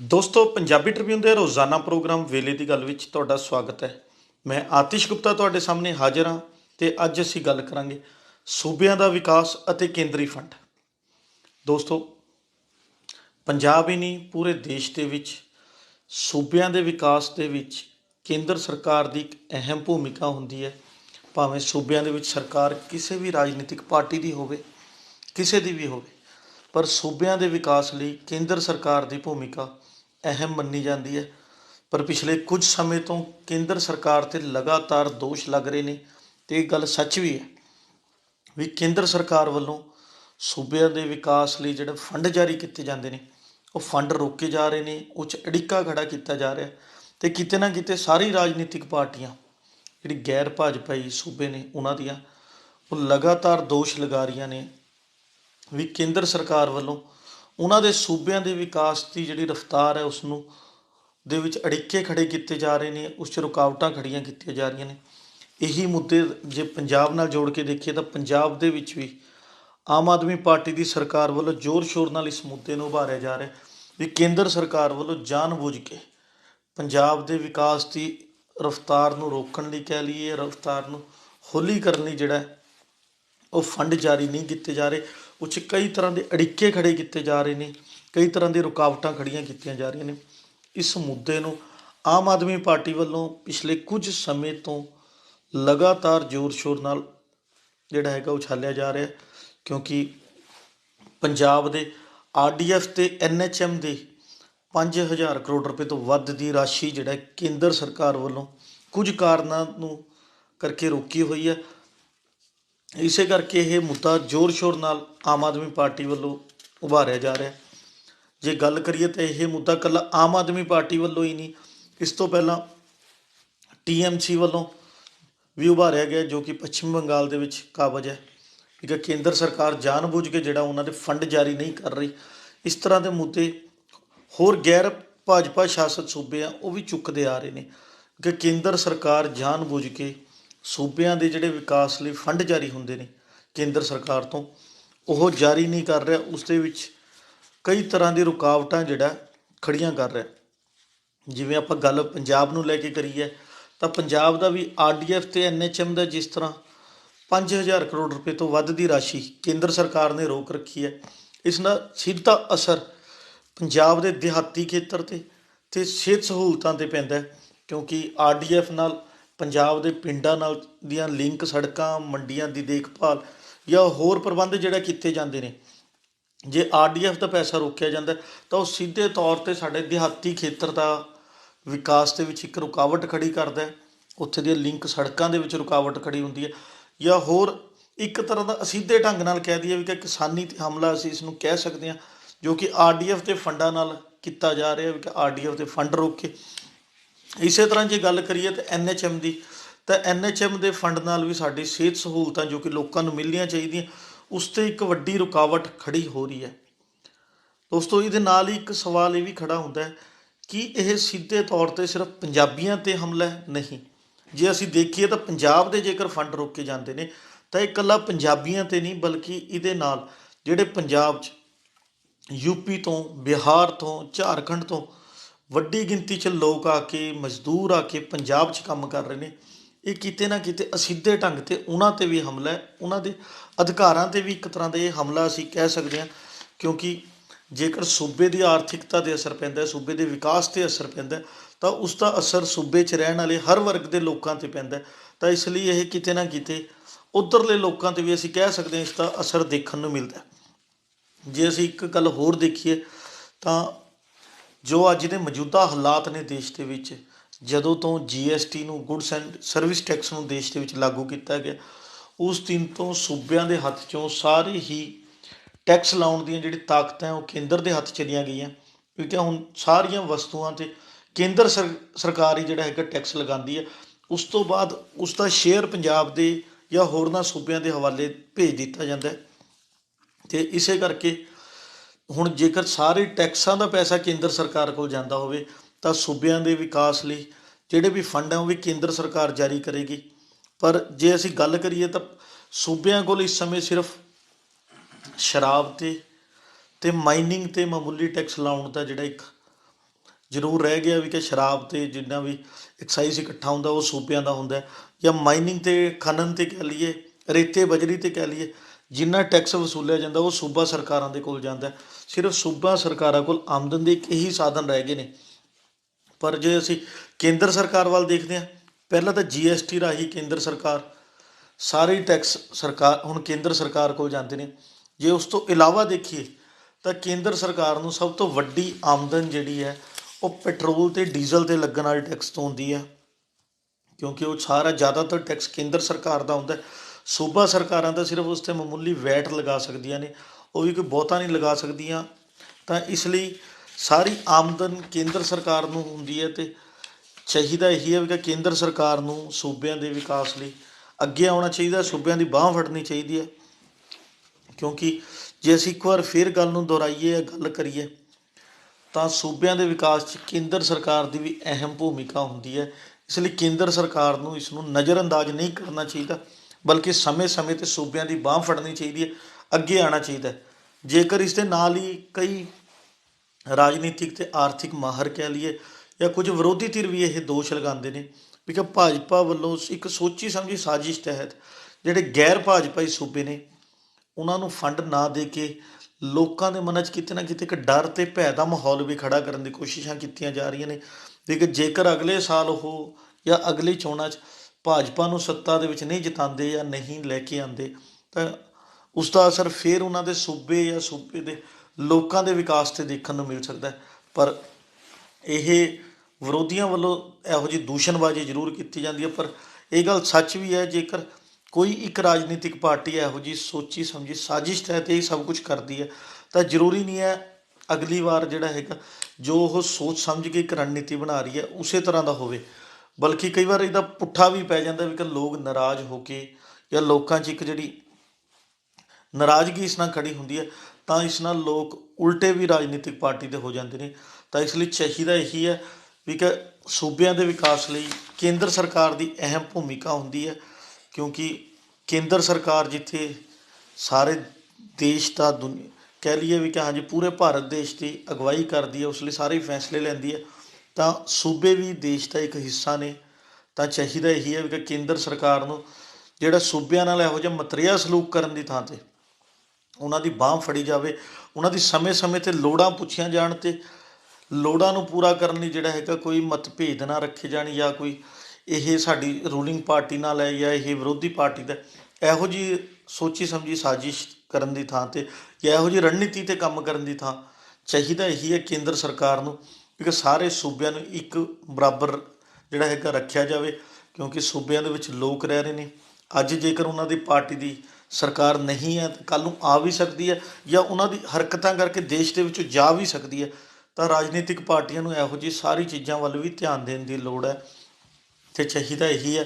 ਦੋਸਤੋ, ਪੰਜਾਬੀ ਟ੍ਰਿਬਿਊਨ ਦੇ ਰੋਜ਼ਾਨਾ ਪ੍ਰੋਗਰਾਮ ਵੇਲੇ ਦੀ ਗੱਲ ਵਿੱਚ ਤੁਹਾਡਾ ਸਵਾਗਤ ਹੈ। ਮੈਂ ਆਤਿਸ਼ ਗੁਪਤਾ ਤੁਹਾਡੇ ਸਾਹਮਣੇ ਹਾਜ਼ਰ ਹਾਂ ਤੇ ਅੱਜ ਅਸੀਂ ਗੱਲ ਕਰਾਂਗੇ ਸੂਬਿਆਂ ਦਾ ਵਿਕਾਸ ਅਤੇ ਕੇਂਦਰੀ ਫੰਡ। ਦੋਸਤੋ, ਪੰਜਾਬ ਹੀ ਨਹੀਂ, ਪੂਰੇ ਦੇਸ਼ ਦੇ ਵਿੱਚ, ਸੂਬਿਆਂ ਦੇ ਵਿਕਾਸ ਦੇ ਵਿੱਚ ਕੇਂਦਰ ਸਰਕਾਰ ਦੀ ਇੱਕ ਅਹਿਮ ਭੂਮਿਕਾ ਹੁੰਦੀ ਹੈ। ਭਾਵੇਂ ਸੂਬਿਆਂ ਦੇ ਵਿੱਚ ਸਰਕਾਰ ਕਿਸੇ ਵੀ ਰਾਜਨੀਤਿਕ ਪਾਰਟੀ ਦੀ ਹੋਵੇ, ਕਿਸੇ ਦੀ ਵੀ ਹੋਵੇ, ਪਰ ਸੂਬਿਆਂ ਦੇ ਵਿਕਾਸ ਲਈ ਕੇਂਦਰ ਸਰਕਾਰ ਦੀ ਭੂਮਿਕਾ ਅਹਿਮ ਮੰਨੀ ਜਾਂਦੀ ਹੈ। ਪਰ ਪਿਛਲੇ ਕੁਝ ਸਮੇਂ ਤੋਂ ਕੇਂਦਰ ਸਰਕਾਰ ਤੇ ਲਗਾਤਾਰ ਦੋਸ਼ ਲੱਗ ਰਹੇ ਨੇ ਤੇ ਇਹ ਗੱਲ ਸੱਚ ਵੀ ਹੈ ਵੀ ਕੇਂਦਰ ਸਰਕਾਰ ਵੱਲੋਂ ਸੂਬਿਆਂ ਦੇ ਵਿਕਾਸ ਲਈ ਜਿਹੜੇ ਫੰਡ ਜਾਰੀ ਕੀਤੇ ਜਾਂਦੇ ਨੇ, ਉਹ ਫੰਡ ਰੋਕੇ ਜਾ ਰਹੇ ਨੇ ਉੱਚ ਅੜਿੱਕਾ ਖੜਾ ਕੀਤਾ ਜਾ ਰਿਹਾ ਤੇ ਕਿਤੇ ਨਾ ਕਿਤੇ ਸਾਰੀ ਰਾਜਨੀਤਿਕ ਪਾਰਟੀਆਂ ਜਿਹੜੀ ਗੈਰ ਭਾਜਪਾਈ ਸੂਬੇ ਨੇ ਉਹਨਾਂ ਦੀਆਂ, ਉਹ ਲਗਾਤਾਰ ਦੋਸ਼ ਲਗਾ ਰਹੀਆਂ ਨੇ ਵੀ ਕੇਂਦਰ ਸਰਕਾਰ ਵੱਲੋਂ ਉਹਨਾਂ ਦੇ ਸੂਬਿਆਂ ਦੇ ਵਿਕਾਸ ਦੀ ਜਿਹੜੀ ਰਫ਼ਤਾਰ ਹੈ ਉਸ ਨੂੰ ਦੇ ਵਿੱਚ ਅੜਿੱਕੇ ਖੜੇ ਕੀਤੇ ਜਾ ਰਹੇ ਨੇ, ਉਸ 'ਚ ਰੁਕਾਵਟਾਂ ਖੜੀਆਂ ਕੀਤੀਆਂ ਜਾ ਰਹੀਆਂ ਨੇ। ਇਹੀ ਮੁੱਦੇ ਜੇ ਪੰਜਾਬ ਨਾਲ ਜੋੜ ਕੇ ਦੇਖੀਏ ਤਾਂ ਪੰਜਾਬ ਦੇ ਵਿੱਚ ਵੀ ਆਮ ਆਦਮੀ ਪਾਰਟੀ ਦੀ ਸਰਕਾਰ ਵੱਲੋਂ ਜ਼ੋਰ-ਸ਼ੋਰ ਨਾਲ ਇਸ ਮੁੱਦੇ ਨੂੰ ਉਭਾਰਿਆ ਜਾ ਰਿਹਾ ਵੀ ਕੇਂਦਰ ਸਰਕਾਰ ਵੱਲੋਂ ਜਾਣਬੁੱਝ ਕੇ ਪੰਜਾਬ ਦੇ ਵਿਕਾਸ ਦੀ ਰਫ਼ਤਾਰ ਨੂੰ ਰੋਕਣ ਲਈ ਕਹਿ ਲਈਏ, ਰਫ਼ਤਾਰ ਨੂੰ ਹੌਲੀ ਕਰਨ ਲਈ ਜਿਹੜਾ ਉਹ ਫੰਡ ਜਾਰੀ ਨਹੀਂ ਕੀਤੇ ਜਾ ਰਹੇ। ਉਹ 'ਚ ਕਈ ਤਰ੍ਹਾਂ ਦੇ ਅੜਿੱਕੇ ਖੜੇ ਕੀਤੇ ਜਾ ਰਹੇ ਨੇ, ਕਈ ਤਰ੍ਹਾਂ ਦੀ ਰੁਕਾਵਟਾਂ ਖੜੀਆਂ ਕੀਤੀਆਂ ਜਾ ਰਹੀਆਂ ਨੇ। ਇਸ ਮੁੱਦੇ ਨੂੰ ਆਮ ਆਦਮੀ ਪਾਰਟੀ ਵੱਲੋਂ ਪਿਛਲੇ ਕੁਝ ਸਮੇਂ ਤੋਂ ਲਗਾਤਾਰ ਜ਼ੋਰ-ਸ਼ੋਰ ਨਾਲ ਜਿਹੜਾ ਹੈਗਾ ਉਛਾਲਿਆ ਜਾ ਰਿਹਾ, ਕਿਉਂਕਿ ਪੰਜਾਬ ਦੇ ਆਰਡੀਐਫ ਤੇ ਐਨਐਚਐਮ ਦੇ 5000 ਕਰੋੜ ਰੁਪਏ ਤੋਂ ਵੱਧ ਦੀ ਰਾਸ਼ੀ ਜਿਹੜਾ ਕੇਂਦਰ ਸਰਕਾਰ ਵੱਲੋਂ ਕੁਝ ਕਾਰਨਾਂ ਨੂੰ ਕਰਕੇ ਰੋਕੀ ਹੋਈ ਹੈ। ਇਸੇ ਕਰਕੇ ਇਹ ਮੁੱਦਾ ਜ਼ੋਰ-ਸ਼ੋਰ ਨਾਲ ਆਮ ਆਦਮੀ ਪਾਰਟੀ ਵੱਲੋਂ ਉਭਾਰਿਆ ਜਾ ਰਿਹਾ ਜੇ ਗੱਲ ਕਰੀਏ ਤਾਂ ਇਹ ਮੁੱਦਾ ਕੱਲਾ ਆਮ ਆਦਮੀ ਪਾਰਟੀ ਵੱਲੋਂ ਹੀ ਨਹੀਂ, ਇਸ ਤੋਂ ਪਹਿਲਾਂ ਟੀਐਮਸੀ ਵੱਲੋਂ ਵੀ ਉਭਾਰਿਆ ਗਿਆ ਜੋ ਕਿ ਪੱਛਮੀ ਬੰਗਾਲ ਦੇ ਵਿੱਚ ਕਾਬਜ ਹੈ। ਠੀਕ ਕੇਂਦਰ ਸਰਕਾਰ ਜਾਣਬੁੱਝ ਕੇ ਜਿਹੜਾ ਉਹਨਾਂ ਦੇ ਫੰਡ ਜਾਰੀ ਨਹੀਂ ਕਰ ਰਹੀ, ਇਸ ਤਰ੍ਹਾਂ ਦੇ ਮੁੱਦੇ ਹੋਰ ਗੈਰ ਭਾਜਪਾ ਸ਼ਾਸਤ ਸੂਬੇ ਆ, ਉਹ ਵੀ ਚੁੱਕਦੇ ਆ ਰਹੇ ਨੇ। ਕਿ ਕੇਂਦਰ ਸਰਕਾਰ ਜਾਣਬੁੱਝ ਕੇ ਸੂਬਿਆਂ ਦੇ ਜਿਹੜੇ ਵਿਕਾਸ ਲਈ ਫੰਡ ਜਾਰੀ ਹੁੰਦੇ ਨੇ ਕੇਂਦਰ ਸਰਕਾਰ ਤੋਂ, ਉਹ ਜਾਰੀ ਨਹੀਂ ਕਰ ਰਿਹਾ, ਉਸ ਦੇ ਵਿੱਚ ਕਈ ਤਰ੍ਹਾਂ ਦੀ ਰੁਕਾਵਟਾਂ ਜਿਹੜਾ ਖੜੀਆਂ ਕਰ ਰਿਹਾ। ਜਿਵੇਂ ਆਪਾਂ ਗੱਲ ਪੰਜਾਬ ਨੂੰ ਲੈ ਕੇ ਕਰੀਏ, ਤਾਂ ਪੰਜਾਬ ਦਾ ਵੀ ਆਰਡੀਐਫ ਤੇ ਐਨਐਚਐਮ ਦਾ ਜਿਸ ਤਰ੍ਹਾਂ 5000 ਕਰੋੜ ਰੁਪਏ ਤੋਂ ਵੱਧ ਦੀ ਰਾਸ਼ੀ ਕੇਂਦਰ ਸਰਕਾਰ ਨੇ ਰੋਕ ਰੱਖੀ ਹੈ, ਇਸ ਨਾਲ ਸਿੱਧਾ ਅਸਰ ਪੰਜਾਬ ਦੇ ਦਿਹਾਤੀ ਖੇਤਰ ਤੇ ਤੇ ਸਿਹਤ ਸਹੂਲਤਾਂ ਤੇ ਪੈਂਦਾ ਹੈ, ਕਿਉਂਕਿ ਆਰਡੀਐਫ ਨਾਲ ਪੰਜਾਬ ਦੇ ਪਿੰਡਾਂ ਨਾਲ ਦੀਆਂ ਲਿੰਕ ਸੜਕਾਂ, ਮੰਡੀਆਂ ਦੀ ਦੇਖਭਾਲ ਜਾਂ ਹੋਰ ਪ੍ਰਬੰਧ ਜਿਹੜਾ ਕੀਤੇ ਜਾਂਦੇ ਨੇ। ਜੇ ਆਰਡੀਐਫ ਦਾ ਪੈਸਾ ਰੋਕਿਆ ਜਾਂਦਾ, ਤਾਂ ਉਹ ਸਿੱਧੇ ਤੌਰ ਤੇ ਸਾਡੇ ਦਿਹਾਤੀ ਖੇਤਰ ਦਾ ਵਿਕਾਸ ਦੇ ਵਿੱਚ ਇੱਕ ਰੁਕਾਵਟ ਖੜੀ ਕਰਦਾ ਹੈ। ਉੱਥੇ ਦੀਆਂ ਲਿੰਕ ਸੜਕਾਂ ਦੇ ਵਿੱਚ ਰੁਕਾਵਟ ਖੜੀ ਹੁੰਦੀ ਹੈ। ਜਾਂ ਹੋਰ ਇੱਕ ਤਰ੍ਹਾਂ ਦਾ ਅਸਿੱਧੇ ਢੰਗ ਨਾਲ ਕਹਿ ਦਈਏ ਵੀ ਕਿ ਕਿਸਾਨੀ ਤੇ ਹਮਲਾ ਅਸੀਂ ਇਸ ਨੂੰ ਕਹਿ ਸਕਦੇ ਹਾਂ, ਜੋ ਕਿ ਆਰਡੀਐਫ ਦੇ ਫੰਡਾਂ ਨਾਲ ਕੀਤਾ ਜਾ ਰਿਹਾ ਵੀ ਕਿ ਆਰਡੀਐਫ ਦੇ ਫੰਡ ਰੋਕ। ਕੇ ਇਸੇ ਤਰ੍ਹਾਂ ਜੇ ਗੱਲ ਕਰੀਏ ਤਾਂ ਐਨਐਚਐਮ ਦੀ, ਤਾਂ ਐਨਐਚਐਮ ਦੇ ਫੰਡ ਨਾਲ ਵੀ ਸਾਡੀ ਸਿਹਤ ਸਹੂਲਤਾਂ ਜੋ ਕਿ ਲੋਕਾਂ ਨੂੰ ਮਿਲਣੀਆਂ ਚਾਹੀਦੀਆਂ, ਉਸ ਤੇ ਇੱਕ ਵੱਡੀ ਰੁਕਾਵਟ ਖੜੀ ਹੋ ਰਹੀ ਹੈ। ਦੋਸਤੋ, ਇਹਦੇ ਨਾਲ ਹੀ ਇੱਕ ਸਵਾਲ ਇਹ ਵੀ ਖੜਾ ਹੁੰਦਾ ਹੈ ਕਿ ਇਹ ਸਿੱਧੇ ਤੌਰ ਤੇ ਸਿਰਫ ਪੰਜਾਬੀਆਂ ਤੇ ਹਮਲਾ ਨਹੀਂ। ਜੇ ਅਸੀਂ ਦੇਖੀਏ ਤਾਂ ਪੰਜਾਬ ਦੇ ਜੇਕਰ ਫੰਡ ਰੋਕੇ ਜਾਂਦੇ ਨੇ, ਤਾਂ ਇਹ ਇਕੱਲਾ ਪੰਜਾਬੀਆਂ ਤੇ ਨਹੀਂ, ਬਲਕਿ ਇਹਦੇ ਨਾਲ ਜਿਹੜੇ ਪੰਜਾਬ 'ਚ ਯੂਪੀ ਤੋਂ, ਬਿਹਾਰ ਤੋਂ, ਝਾਰਖੰਡ ਤੋਂ ਵੱਡੀ ਗਿਣਤੀ 'ਚ ਲੋਕ ਆ ਕੇ ਮਜ਼ਦੂਰ ਆ ਕੇ ਪੰਜਾਬ 'ਚ ਕੰਮ ਕਰ ਰਹੇ ਨੇ। ਇਹ ਕਿਤੇ ਨਾ ਕਿਤੇ ਅਸਿੱਧੇ ਢੰਗ ਤੇ ਉਹਨਾਂ ਤੇ ਵੀ ਹਮਲਾ ਹੈ। ਉਹਨਾਂ ਦੇ ਅਧਿਕਾਰਾਂ ਤੇ ਵੀ ਇੱਕ ਤਰ੍ਹਾਂ ਦਾ ਇਹ ਹਮਲਾ ਅਸੀਂ ਕਹਿ ਸਕਦੇ ਹਾਂ। ਕਿਉਂਕਿ ਜੇਕਰ ਸੂਬੇ ਦੀ ਆਰਥਿਕਤਾ ਤੇ ਅਸਰ ਪੈਂਦਾ ਹੈ ਸੂਬੇ ਦੇ ਵਿਕਾਸ ਤੇ ਅਸਰ ਪੈਂਦਾ ਹੈ, ਤਾਂ ਉਸ ਦਾ ਅਸਰ ਸੂਬੇ 'ਚ ਰਹਿਣ ਵਾਲੇ ਹਰ ਵਰਗ ਦੇ ਲੋਕਾਂ ਤੇ ਪੈਂਦਾ ਤਾਂ ਇਸ ਲਈ ਇਹ ਕਿਤੇ ਨਾ ਕਿਤੇ ਉਧਰਲੇ ਲੋਕਾਂ ਤੇ ਵੀ ਅਸੀਂ ਕਹਿ ਸਕਦੇ ਹਾਂ ਇਸ ਦਾ ਅਸਰ ਦੇਖਣ ਨੂੰ ਮਿਲਦਾ ਜੇ ਅਸੀਂ ਇੱਕ ਗੱਲ ਹੋਰ ਦੇਖੀਏ ਤਾਂ ਜੋ ਅੱਜ ਦੇ ਮੌਜੂਦਾ ਹਾਲਾਤ ਨੇ ਦੇਸ਼ ਦੇ ਵਿੱਚ, ਜਦੋਂ ਤੋਂ ਜੀਐਸਟੀ ਨੂੰ ਗੁੱਡਸ ਐਂਡ ਸਰਵਿਸ ਟੈਕਸ ਨੂੰ ਦੇਸ਼ ਦੇ ਵਿੱਚ ਲਾਗੂ ਕੀਤਾ ਗਿਆ, ਉਸ ਦਿਨ ਤੋਂ ਸੂਬਿਆਂ ਦੇ ਹੱਥ 'ਚੋਂ ਸਾਰੇ ਹੀ ਟੈਕਸ ਲਾਉਣ ਦੀਆਂ ਜਿਹੜੀ ਤਾਕਤਾਂ ਉਹ ਕੇਂਦਰ ਦੇ ਹੱਥ ਚਲੀਆਂ ਗਈਆਂ। ਕਿਉਂਕਿ ਹੁਣ ਸਾਰੀਆਂ ਵਸਤੂਆਂ ਤੇ ਕੇਂਦਰ ਸਰ- ਸਰਕਾਰ ਹੀ ਜਿਹੜਾ ਹੈਗਾ ਟੈਕਸ ਲਗਾਉਂਦੀ ਹੈ। ਉਸ ਤੋਂ ਬਾਅਦ ਉਸ ਦਾ ਸ਼ੇਅਰ ਪੰਜਾਬ ਦੇ ਜਾਂ ਹੋਰਨਾਂ ਸੂਬਿਆਂ ਦੇ ਹਵਾਲੇ ਭੇਜ ਦਿੱਤਾ ਜਾਂਦਾ ਹੈ। ਤੇ ਇਸੇ ਕਰਕੇ ਹੁਣ ਜੇਕਰ ਸਾਰੇ ਟੈਕਸਾਂ ਦਾ ਪੈਸਾ ਕੇਂਦਰ ਸਰਕਾਰ ਕੋਲ ਜਾਂਦਾ ਹੋਵੇ, ਤਾਂ ਸੂਬਿਆਂ ਦੇ ਵਿਕਾਸ ਲਈ ਜਿਹੜੇ ਵੀ ਫੰਡ ਆ, ਉਹ ਵੀ ਕੇਂਦਰ ਸਰਕਾਰ ਜਾਰੀ ਕਰੇਗੀ। ਪਰ ਜੇ ਅਸੀਂ ਗੱਲ ਕਰੀਏ ਤਾਂ ਸੂਬਿਆਂ ਕੋਲ ਇਸ ਸਮੇਂ ਸਿਰਫ ਸ਼ਰਾਬ ਤੇ ਤੇ ਮਾਈਨਿੰਗ ਤੇ ਮਾਮੂਲੀ ਟੈਕਸ ਲਾਉਣ ਦਾ ਜਿਹੜਾ ਇੱਕ ਜ਼ਰੂਰ ਰਹਿ ਗਿਆ ਵੀ ਕਿ ਸ਼ਰਾਬ ਤੇ ਜਿੰਨਾ ਵੀ ਐਕਸਾਈਜ਼ ਇਕੱਠਾ ਹੁੰਦਾ, ਉਹ ਸੂਬਿਆਂ ਦਾ ਹੁੰਦਾ ਜਾਂ ਮਾਈਨਿੰਗ ਤੇ ਖਨਨ ਤੇ ਕਹਿ ਲਈਏ, ਰੇਤੇ ਬਜਰੀ ਤੇ ਕਹਿ ਲਈਏ ਜਿੰਨਾ ਟੈਕਸ ਵਸੂਲਿਆ ਜਾਂਦਾ, ਉਹ ਸੂਬਾ ਸਰਕਾਰਾਂ ਦੇ ਕੋਲ ਜਾਂਦਾ ਸਿਰਫ ਸੂਬਾ ਸਰਕਾਰਾਂ ਕੋਲ ਆਮਦਨ ਦੇ ਇੱਕ ਇਹੀ ਸਾਧਨ ਰਹਿ ਗਏ ਨੇ। ਪਰ ਜੇ ਅਸੀਂ ਕੇਂਦਰ ਸਰਕਾਰ ਵੱਲ ਦੇਖਦੇ ਹਾਂ, ਪਹਿਲਾਂ ਤਾਂ ਜੀਐਸਟੀ ਰਾਹੀਂ ਕੇਂਦਰ ਸਰਕਾਰ, ਸਾਰੇ ਟੈਕਸ ਸਰਕਾਰ, ਹੁਣ ਕੇਂਦਰ ਸਰਕਾਰ ਕੋਲ ਜਾਂਦੇ ਨੇ। ਜੇ ਉਸ ਤੋਂ ਇਲਾਵਾ ਦੇਖੀਏ, ਤਾਂ ਕੇਂਦਰ ਸਰਕਾਰ ਨੂੰ ਸਭ ਤੋਂ ਵੱਡੀ ਆਮਦਨ ਜਿਹੜੀ ਹੈ, ਉਹ ਪੈਟਰੋਲ ਤੇ ਡੀਜ਼ਲ ਤੇ ਲੱਗਣ ਵਾਲੇ ਟੈਕਸ ਤੋਂ ਹੁੰਦੀ ਹੈ। ਕਿਉਂਕਿ ਉਹ ਸਾਰਾ ਜ਼ਿਆਦਾਤਰ ਟੈਕਸ ਕੇਂਦਰ ਸਰਕਾਰ ਦਾ ਹੁੰਦਾ ਹੈ। ਸੂਬਾ ਸਰਕਾਰਾਂ ਤਾਂ ਸਿਰਫ ਉਸ ਤੇ ਮਾਮੂਲੀ ਵੈਟ ਲਗਾ ਸਕਦੀਆਂ ਨੇ, ਉਹ ਵੀ ਕੋਈ ਬਹੁਤਾ ਨਹੀਂ ਲਗਾ ਸਕਦੀਆਂ। ਤਾਂ ਇਸ ਲਈ ਸਾਰੀ ਆਮਦਨ ਕੇਂਦਰ ਸਰਕਾਰ ਨੂੰ ਹੁੰਦੀ ਹੈ ਤੇ ਚਾਹੀਦਾ ਇਹੀ ਹੈ ਵੀ ਕਿ ਕੇਂਦਰ ਸਰਕਾਰ ਨੂੰ ਸੂਬਿਆਂ ਦੇ ਵਿਕਾਸ ਲਈ ਅੱਗੇ ਆਉਣਾ ਚਾਹੀਦਾ, ਸੂਬਿਆਂ ਦੀ ਬਾਹ ਫੜਨੀ ਚਾਹੀਦੀ ਹੈ। ਕਿਉਂਕਿ ਜੇ ਅਸੀਂ ਇੱਕ ਵਾਰ ਫੇਰ ਗੱਲ ਨੂੰ ਦੁਹਰਾਈਏ ਜਾਂ ਗੱਲ ਕਰੀਏ, ਤਾਂ ਸੂਬਿਆਂ ਦੇ ਵਿਕਾਸ 'ਚ ਕੇਂਦਰ ਸਰਕਾਰ ਦੀ ਵੀ ਅਹਿਮ ਭੂਮਿਕਾ ਹੁੰਦੀ ਹੈ। ਇਸ ਲਈ ਕੇਂਦਰ ਸਰਕਾਰ ਨੂੰ ਇਸ ਨੂੰ ਨਜ਼ਰਅੰਦਾਜ਼ ਨਹੀਂ ਕਰਨਾ ਚਾਹੀਦਾ। ਬਲਕਿ ਸਮੇਂ-ਸਮੇਂ ਤੇ ਸੂਬਿਆਂ ਦੀ ਬਾਹ ਫੜਨੀ ਚਾਹੀਦੀ ਹੈ, ਅੱਗੇ ਆਉਣਾ ਚਾਹੀਦਾ ਜੇਕਰ ਇਸ ਦੇ ਨਾਲ ਹੀ ਕਈ ਰਾਜਨੀਤਿਕ ਤੇ ਆਰਥਿਕ ਮਾਹਰ ਕਹਿ ਲਈਏ, ਜਾਂ ਕੁਝ ਵਿਰੋਧੀ ਧਿਰ ਵੀ ਇਹ ਦੋਸ਼ ਲਗਾਉਂਦੇ ਨੇ ਵੀ ਕਿ ਭਾਜਪਾ ਵੱਲੋਂ ਇੱਕ ਸੋਚੀ ਸਮਝੀ ਸਾਜ਼ਿਸ਼ ਤਹਿਤ ਜਿਹੜੇ ਗੈਰ ਭਾਜਪਾਈ ਸੂਬੇ ਨੇ, ਉਹਨਾਂ ਨੂੰ ਫੰਡ ਨਾ ਦੇ ਕੇ ਲੋਕਾਂ ਦੇ ਮਨਾਂ 'ਚ ਕਿਤੇ ਨਾ ਕਿਤੇ ਇੱਕ ਡਰ ਤੇ ਭੈ ਦਾ ਮਾਹੌਲ ਵੀ ਖੜਾ ਕਰਨ ਦੀ ਕੋਸ਼ਿਸ਼ਾਂ ਕੀਤੀਆਂ ਜਾ ਰਹੀਆਂ ਨੇ। ਲੇਕਿਨ ਜੇਕਰ ਅਗਲੇ ਸਾਲ ਉਹ ਜਾਂ ਅਗਲੀ ਚੋਣਾਂ 'ਚ ਭਾਜਪਾ ਨੂੰ ਸੱਤਾ ਦੇ ਵਿੱਚ ਨਹੀਂ ਜਿਤਾਉਂਦੇ ਜਾਂ ਨਹੀਂ ਲੈ ਕੇ ਆਉਂਦੇ, ਤਾਂ ਉਸ ਦਾ ਅਸਰ ਫਿਰ ਉਹਨਾਂ ਦੇ ਸੂਬੇ ਜਾਂ ਸੂਬੇ ਦੇ ਲੋਕਾਂ ਦੇ ਵਿਕਾਸ ਤੇ ਦੇਖਣ ਨੂੰ ਮਿਲ ਸਕਦਾ ਪਰ ਇਹ ਵਿਰੋਧੀਆਂ ਵੱਲੋਂ ਇਹੋ ਜਿਹੀ ਦੂਸ਼ਣਬਾਜ਼ੀ ਜ਼ਰੂਰ ਕੀਤੀ ਜਾਂਦੀ ਹੈ। ਪਰ ਇਹ ਗੱਲ ਸੱਚ ਵੀ ਹੈ, ਜੇਕਰ ਕੋਈ ਇੱਕ ਰਾਜਨੀਤਿਕ ਪਾਰਟੀ ਇਹੋ ਜਿਹੀ ਸੋਚੀ, ਸਮਝੀ, ਸਾਜ਼ਿਸ਼ ਤਹਿਤ ਇਹ ਸਭ ਕੁਝ ਕਰਦੀ ਹੈ, ਤਾਂ ਜ਼ਰੂਰੀ ਨਹੀਂ ਹੈ ਅਗਲੀ ਵਾਰ ਜਿਹੜਾ ਹੈਗਾ, ਜੋ ਉਹ ਸੋਚ ਸਮਝ ਕੇ ਇੱਕ ਰਣਨੀਤੀ ਬਣਾ ਰਹੀ ਹੈ, ਉਸੇ ਤਰ੍ਹਾਂ ਦਾ ਹੋਵੇ। ਬਲਕਿ ਕਈ ਵਾਰ ਇਹਦਾ ਪੁੱਠਾ ਵੀ ਪੈ ਜਾਂਦਾ ਵੀ ਕਿ ਲੋਕ ਨਾਰਾਜ਼ ਹੋ ਕੇ ਜਾਂ ਲੋਕਾਂ 'ਚ ਇੱਕ ਜਿਹੜੀ ਨਾਰਾਜ਼ਗੀ ਇਸ ਨਾਲ ਖੜੀ ਹੁੰਦੀ ਹੈ, ਤਾਂ ਇਸ ਨਾਲ ਲੋਕ ਉਲਟੇ ਵੀ ਰਾਜਨੀਤਿਕ ਪਾਰਟੀ ਦੇ ਹੋ ਜਾਂਦੇ ਨੇ। ਤਾਂ ਇਸ ਲਈ ਚਾਹੀਦਾ ਇਹੀ ਹੈ ਵੀ ਕਿ ਸੂਬਿਆਂ ਦੇ ਵਿਕਾਸ ਲਈ ਕੇਂਦਰ ਸਰਕਾਰ ਦੀ ਅਹਿਮ ਭੂਮਿਕਾ ਹੁੰਦੀ ਹੈ, ਕਿਉਂਕਿ ਕੇਂਦਰ ਸਰਕਾਰ ਜਿੱਥੇ ਸਾਰੇ ਦੇਸ਼ ਦਾ ਦੁਨੀਆ ਕਹਿ ਲਈਏ ਵੀ ਕਿ ਹਾਂਜੀ, ਪੂਰੇ ਭਾਰਤ ਦੇਸ਼ ਦੀ ਅਗਵਾਈ ਕਰਦੀ ਹੈ, ਉਸ ਲਈ ਸਾਰੇ ਫੈਸਲੇ ਲੈਂਦੀ ਹੈ ਤਾਂ ਸੂਬੇ ਵੀ ਦੇਸ਼ ਦਾ ਇੱਕ ਹਿੱਸਾ ਨੇ। ਤਾਂ ਚਾਹੀਦਾ ਇਹੀ ਹੈ ਵੀ ਕਿ ਕੇਂਦਰ ਸਰਕਾਰ ਨੂੰ ਜਿਹੜਾ ਸੂਬਿਆਂ ਨਾਲ ਇਹੋ ਜਿਹਾ ਮਤਰੀਆ ਸਲੂਕ ਕਰਨ ਦੀ ਥਾਂ ਤੇ ਉਹਨਾਂ ਦੀ ਬਾਹ ਫੜੀ ਜਾਵੇ, ਉਹਨਾਂ ਦੀ ਸਮੇਂ-ਸਮੇਂ ਤੇ ਲੋੜਾਂ ਪੁੱਛੀਆਂ ਜਾਣ ਤੇ ਲੋੜਾਂ ਨੂੰ ਪੂਰਾ ਕਰਨ ਲਈ ਜਿਹੜਾ ਹੈਗਾ ਕੋਈ ਮਤਭੇਦ ਨਾ ਰੱਖੇ ਜਾਣ ਜਾਂ ਕੋਈ ਇਹ ਸਾਡੀ ਰੂਲਿੰਗ ਪਾਰਟੀ ਨਾਲ ਹੈ ਜਾਂ ਇਹ ਵਿਰੋਧੀ ਪਾਰਟੀ ਦਾ ਇਹੋ ਜੀ ਸੋਚੀ ਸਮਝੀ ਸਾਜ਼ਿਸ਼ ਕਰਨ ਦੀ ਥਾਂ ਤੇ ਜਾਂ ਇਹੋ ਜੀ ਰਣਨੀਤੀ ਤੇ ਕੰਮ ਕਰਨ ਦੀ ਥਾਂ ਚਾਹੀਦਾ ਇਹੀ ਹੈ ਕੇਂਦਰ ਸਰਕਾਰ ਨੂੰ ਕਿ ਸਾਰੇ ਸੂਬਿਆਂ ਨੂੰ ਇੱਕ ਬਰਾਬਰ ਜਿਹੜਾ ਹੈਗਾ ਰੱਖਿਆ ਜਾਵੇ, ਕਿਉਂਕਿ ਸੂਬਿਆਂ ਦੇ ਵਿੱਚ ਲੋਕ ਰਹਿ ਰਹੇ ਨੇ। ਅੱਜ ਜੇਕਰ ਉਹਨਾਂ ਦੀ ਪਾਰਟੀ ਦੀ ਸਰਕਾਰ ਨਹੀਂ ਹੈ, ਤਾਂ ਕੱਲ ਨੂੰ ਆ ਵੀ ਸਕਦੀ ਹੈ ਜਾਂ ਉਹਨਾਂ ਦੀ ਹਰਕਤਾਂ ਕਰਕੇ ਦੇਸ਼ ਦੇ ਵਿੱਚੋਂ ਜਾ ਵੀ ਸਕਦੀ ਹੈ, ਤਾਂ ਰਾਜਨੀਤਿਕ ਪਾਰਟੀਆਂ ਨੂੰ ਇਹੋ ਜਿਹੀ ਸਾਰੀ ਚੀਜ਼ਾਂ ਵੱਲ ਵੀ ਧਿਆਨ ਦੇਣ ਦੀ ਲੋੜ ਹੈ। ਤੇ ਚਾਹੀਦਾ ਇਹੀ ਹੈ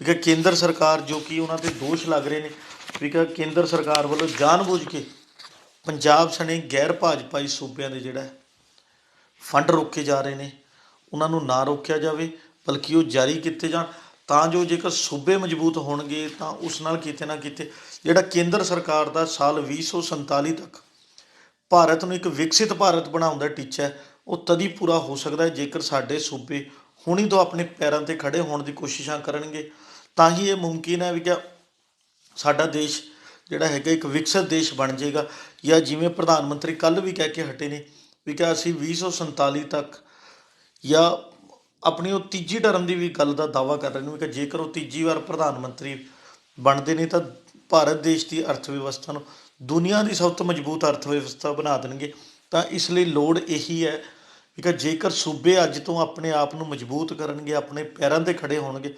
ਵੀ ਕਿ ਕੇਂਦਰ ਸਰਕਾਰ ਜੋ ਕਿ ਉਹਨਾਂ ਤੇ ਦੋਸ਼ ਲੱਗ ਰਹੇ ਨੇ, ਵੀ ਕਿ ਕੇਂਦਰ ਸਰਕਾਰ ਵੱਲੋਂ ਜਾਣਬੁੱਝ ਕੇ ਪੰਜਾਬ ਸਣੇ ਗੈਰ ਭਾਜਪਾਈ ਸੂਬਿਆਂ ਦੇ ਜਿਹੜਾ ਫੰਡ ਰੋਕੇ ਜਾ ਰਹੇ ਨੇ। ਉਹਨਾਂ ਨੂੰ ਨਾ ਰੋਕਿਆ ਜਾਵੇ, ਬਲਕਿ ਉਹ ਜਾਰੀ ਕੀਤੇ ਜਾਣ। ਤਾਂ ਜੋ ਜੇਕਰ ਸੂਬੇ ਮਜ਼ਬੂਤ ਹੋਣਗੇ, ਤਾਂ ਉਸ ਨਾਲ ਕਿਤੇ ਨਾ ਕਿਤੇ ਜਿਹੜਾ ਕੇਂਦਰ ਸਰਕਾਰ ਦਾ ਸਾਲ 2047 ਤੱਕ ਭਾਰਤ ਨੂੰ ਇੱਕ ਵਿਕਸਿਤ ਭਾਰਤ ਬਣਾਉਣ ਦਾ ਟੀਚਾ ਉਹ ਤਦ ਹੀ ਪੂਰਾ ਹੋ ਸਕਦਾ ਹੈ ਜੇਕਰ ਸਾਡੇ ਸੂਬੇ ਹੁਣੀ ਤੋਂ ਆਪਣੇ ਪੈਰਾਂ ਤੇ ਖੜੇ ਹੋਣ ਦੀ ਕੋਸ਼ਿਸ਼ਾਂ ਕਰਨਗੇ। ਤਾਂ ਹੀ ਇਹ ਮੁਮਕਿਨ ਹੈ ਵੀ ਕਿ ਸਾਡਾ ਦੇਸ਼ ਜਿਹੜਾ ਹੈਗਾ ਇੱਕ ਵਿਕਸਿਤ ਦੇਸ਼ ਬਣ ਜਾਏਗਾ, ਜਾਂ ਜਿਵੇਂ ਪ੍ਰਧਾਨ ਮੰਤਰੀ ਕੱਲ ਵੀ ਕਹਿ ਕੇ ਹਟੇ ਨੇ ਵੀ ਕਿ ਅਸੀਂ 2047 ਤੱਕ ਜਾਂ ਆਪਣੀ ਉਹ ਤੀਜੀ ਟਰਮ ਦੀ ਵੀ ਗੱਲ ਦਾ ਦਾਵਾ ਕਰ ਰਹੇ ਨੇ ਵੀ ਕਿ ਜੇਕਰ ਉਹ ਤੀਜੀ ਵਾਰ ਪ੍ਰਧਾਨ ਮੰਤਰੀ ਬਣਦੇ ਨੇ ਤਾਂ ਭਾਰਤ ਦੇਸ਼ ਦੀ ਅਰਥ ਵਿਵਸਥਾ ਨੂੰ, ਦੁਨੀਆ ਦੀ ਸਭ ਤੋਂ ਮਜ਼ਬੂਤ ਅਰਥ ਵਿਵਸਥਾ ਬਣਾ ਦੇਣਗੇ। ਤਾਂ ਇਸ ਲਈ ਲੋੜ ਇਹੀ ਹੈ ਵੀ ਕਿ ਜੇਕਰ ਸੂਬੇ ਅੱਜ ਤੋਂ ਆਪਣੇ ਆਪ ਨੂੰ ਮਜ਼ਬੂਤ ਕਰਨਗੇ, ਆਪਣੇ ਪੈਰਾਂ ਤੇ ਖੜੇ ਹੋਣਗੇ,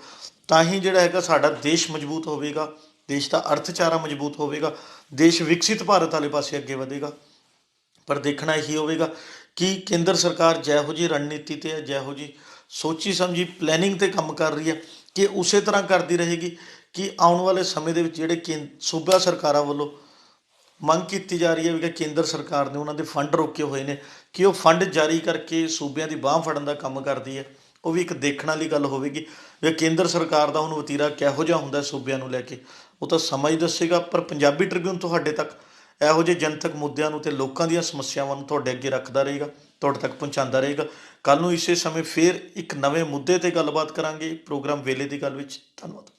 ਤਾਂ ਹੀ ਜਿਹੜਾ ਹੈਗਾ ਸਾਡਾ ਦੇਸ਼ ਮਜ਼ਬੂਤ ਹੋਵੇਗਾ, ਦੇਸ਼ ਦਾ ਅਰਥਚਾਰਾ ਮਜ਼ਬੂਤ ਹੋਵੇਗਾ, ਦੇਸ਼ ਵਿਕਸਿਤ ਭਾਰਤ ਵਾਲੇ ਪਾਸੇ ਅੱਗੇ ਵਧੇਗਾ। ਪਰ ਦੇਖਣਾ ਇਹੀ ਹੋਵੇਗਾ ਕਿ ਕੇਂਦਰ ਸਰਕਾਰ ਜਿਹੋ ਜਿਹੀ ਰਣਨੀਤੀ ਤੇ ਹੈ, ਜਿਹੋ ਜਿਹੀ ਸੋਚੀ ਸਮਝੀ ਪਲੈਨਿੰਗ ਤੇ ਕੰਮ ਕਰ ਰਹੀ ਹੈ, ਕਿ ਉਸੇ ਤਰ੍ਹਾਂ ਕਰਦੀ ਰਹੇਗੀ ਕਿ ਆਉਣ ਵਾਲੇ ਸਮੇਂ ਦੇ ਵਿੱਚ ਜਿਹੜੇ ਕੇਂ, ਸੂਬਾ ਸਰਕਾਰਾਂ ਵੱਲੋਂ ਮੰਗ ਕੀਤੀ ਜਾ ਰਹੀ ਹੈ ਵੀ ਕਿ ਕੇਂਦਰ ਸਰਕਾਰ ਨੇ ਉਹਨਾਂ ਦੇ ਫੰਡ ਰੋਕੇ ਹੋਏ ਨੇ, ਕਿ ਉਹ ਫੰਡ ਜਾਰੀ ਕਰਕੇ ਸੂਬਿਆਂ ਦੀ ਬਾਹ ਫੜਨ ਦਾ ਕੰਮ ਕਰਦੀ ਹੈ। ਉਹ ਵੀ ਇੱਕ ਦੇਖਣ ਵਾਲੀ ਗੱਲ ਹੋਵੇਗੀ ਵੀ ਕੇਂਦਰ ਸਰਕਾਰ ਦਾ ਹੁਣ ਵਤੀਰਾ ਕਿਹੋ ਜਿਹਾ ਹੁੰਦਾ ਸੂਬਿਆਂ ਨੂੰ ਲੈ ਕੇ। ਉਹ ਤਾਂ ਸਮਾਂ ਹੀ ਦੱਸੇਗਾ, ਪਰ ਪੰਜਾਬੀ ਟ੍ਰਿਬਿਊਨ ਤੁਹਾਡੇ ਤੱਕ ਇਹੋ ਜਿਹੇ ਜਨਤਕ ਮੁੱਦਿਆਂ ਨੂੰ ਤੇ ਲੋਕਾਂ ਦੀਆਂ ਸਮੱਸਿਆਵਾਂ ਨੂੰ ਤੁਹਾਡੇ ਅੱਗੇ ਰੱਖਦਾ ਰਹੇਗਾ, ਤੁਹਾਡੇ ਤੱਕ ਪਹੁੰਚਾਉਂਦਾ ਰਹੇਗਾ। ਕੱਲ ਨੂੰ ਇਸੇ ਸਮੇਂ ਫੇਰ ਇੱਕ ਨਵੇਂ ਮੁੱਦੇ ਤੇ ਗੱਲਬਾਤ ਕਰਾਂਗੇ ਪ੍ਰੋਗਰਾਮ ਵੇਲੇ ਦੀ ਗੱਲ ਵਿੱਚ। ਧੰਨਵਾਦ।